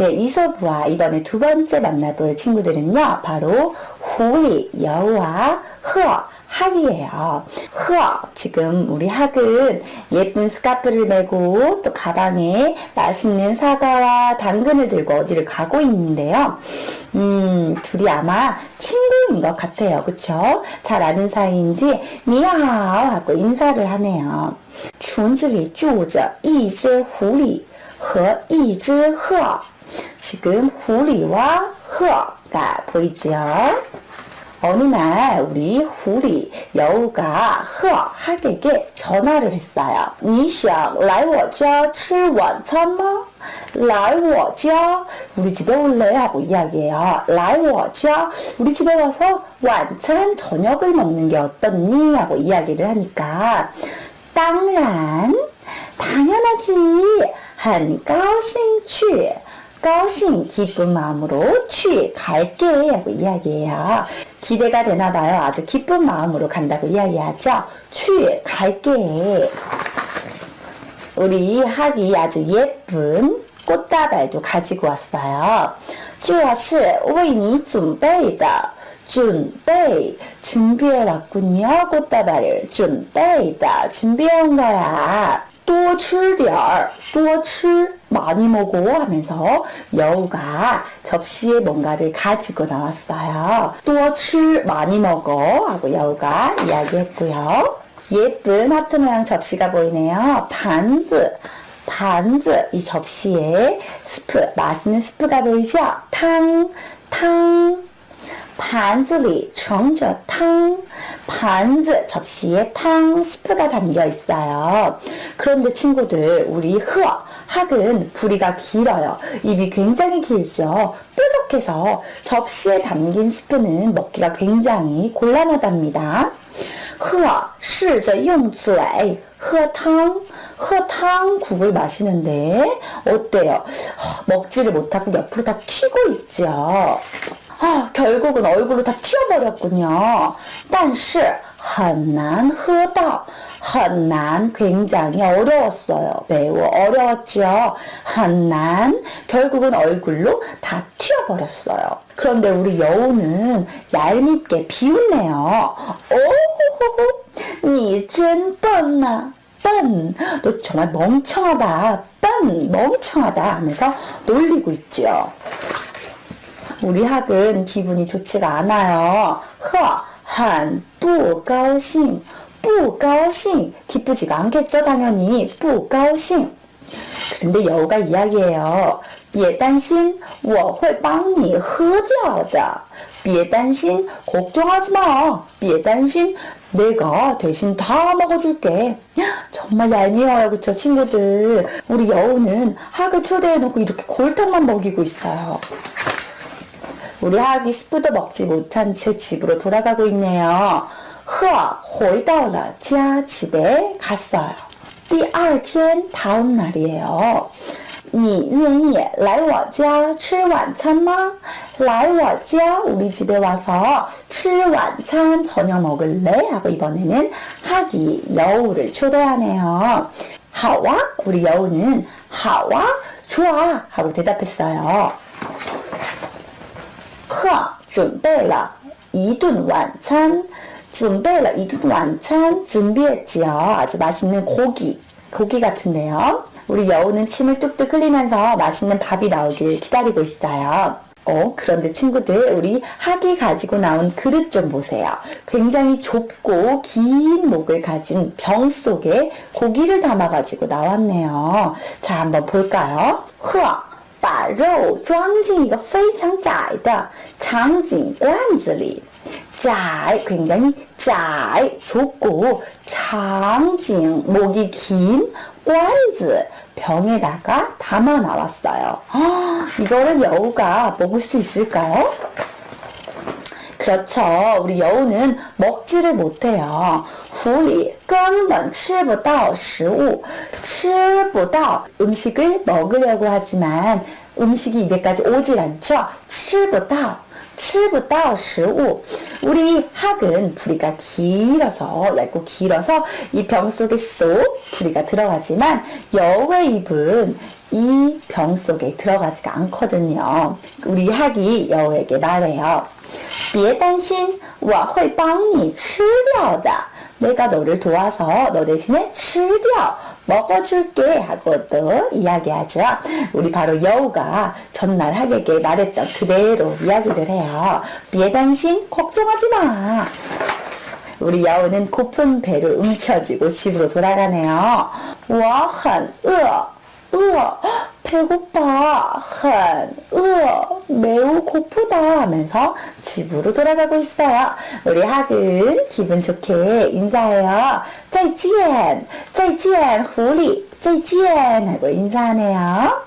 네, 이서부와 이번에 두 번째 만나볼 친구들은요, 바로 호리, 여우와 흐어, 학이에요. 흐어, 지금 우리 학은 예쁜 스카프를 메고 또 가방에 맛있는 사과와 당근을 들고 어디를 가고 있는데요. 음, 둘이 아마 친구인 것 같아요. 그쵸? 잘 아는 사이인지, 니하오 하고 인사를 하네요. 裙子里住着一只狐狸和一只鹤. 지금狐狸와鹤가 보이죠? 어느 날 우리狐狸 여우가 鹤 학에게 전화를 했어요. 你想来我家吃晚餐吗?来我家 우리 집에 올래 하고 이야기해요. 来我家 우리 집에 와서晚餐 저녁을 먹는 게 어떻니 하고 이야기를 하니까 当然 당연하지 很高兴去 高兴 기쁜 마음으로 去 갈게 하고 이야기해요. 기대가 되나 봐요. 아주 기쁜 마음으로 간다고 이야기하죠. 去 갈게. 우리 학이 아주 예쁜 꽃다발도 가지고 왔어요. 这是为你准备的 준비 준비해 왔군요. 꽃다발을 준비다 준비해 온 거야. 多吃点儿,多吃 많이 먹어 하면서 여우가 접시에 뭔가를 가지고 나왔어요. 또출 많이 먹어 하고 여우가 이야기했고요. 예쁜 하트 모양 접시가 보이네요. 반즈 반즈 이 접시에 스프 맛있는 스프가 보이죠? 탕 탕. 반즈리 정저 탕 반즈 접시에 탕 스프가 담겨 있어요. 그런데 친구들 우리 흐어 학은 부리가 길어요. 입이 굉장히 길죠. 뾰족해서 접시에 담긴 스프는 먹기가 굉장히 곤란하답니다. 喝试着用嘴喝汤喝汤 국을 마시는데 어때요? 먹지를 못하고 옆으로 다 튀고 있죠. 아, 결국은 얼굴로 다 튀어버렸군요. 但是 한난 허다 한난 굉장히 어려웠어요. 매우 어려웠죠. 한난 결국은 얼굴로 다 튀어버렸어요. 그런데 우리 여우는 얄밉게 비웃네요. 오, 니쩐 뻔나. 뻔, 너 정말 멍청하다. 뻔, 멍청하다 하면서 놀리고 있죠. 우리 학은 기분이 좋지가 않아요. 허, 한, 不高兴,不高兴 기쁘지가 않겠죠, 당연히. 不高兴. 근데 여우가 이야기해요. 别担心,我会帮你喝掉的.别担心, 걱정하지 마. 别担心, 내가 대신 다 먹어줄게. 정말 얄미워요, 그쵸, 친구들. 우리 여우는 학을 초대해놓고 이렇게 골탕만 먹이고 있어요. 우리 학이 스프도 먹지 못한 채 집으로 돌아가고 있네요. 흐아, 回到了家 집에 갔어요. 第二天 다음 날이에요. 你愿意来我家吃晚餐吗?来我家 우리 집에 와서 吃晚餐 저녁 먹을래? 하고 이번에는 학이 여우를 초대하네요. 하와 우리 여우는 하와 좋아 하고 대답했어요. 呵准备了一顿晚餐 준비를 이顿晚餐 준비했지요. 아주 맛있는 고기, 고기 같은데요. 우리 여우는 침을 뚝뚝 흘리면서 맛있는 밥이 나오길 기다리고 있어요. 어, 그런데 친구들, 우리 학이 가지고 나온 그릇 좀 보세요. 굉장히 좁고 긴 목을 가진 병 속에 고기를 담아가지고 나왔네요. 자, 한번 볼까요? 흐아, 把肉装进一个非常窄的长颈罐子里。 잘, 굉장히 잘, 좁고 장징, 목이 긴 관즈 병에다가 담아 나왔어요. 아, 이거를 여우가 먹을 수 있을까요? 그렇죠. 우리 여우는 먹지를 못해요. 狐狸根本吃不到食物,吃不到 음식을 먹으려고 하지만 음식이 입에까지 오질 않죠. 吃不到 7부터 15. 우리 학은 부리가 길어서, 얇고 길어서 이 병 속에 쏙 부리가 들어가지만 여우의 입은 이 병 속에 들어가지가 않거든요. 우리 학이 여우에게 말해요. 别担心，我会帮你吃掉的。 내가 너를 도와서 너 대신에 吃掉 먹어줄게 하고도 이야기하죠. 우리 바로 여우가 전날 학에게 말했던 그대로 이야기를 해요. 别担心 걱정하지 마. 우리 여우는 고픈 배를 움켜쥐고 집으로 돌아가네요. 我很饿,饿 배고파, 很饿 매우 고프다 하면서 집으로 돌아가고 있어요. 우리 학은 기분 좋게 인사해요. 再见,再见,狐狸,再见 하고 인사하네요.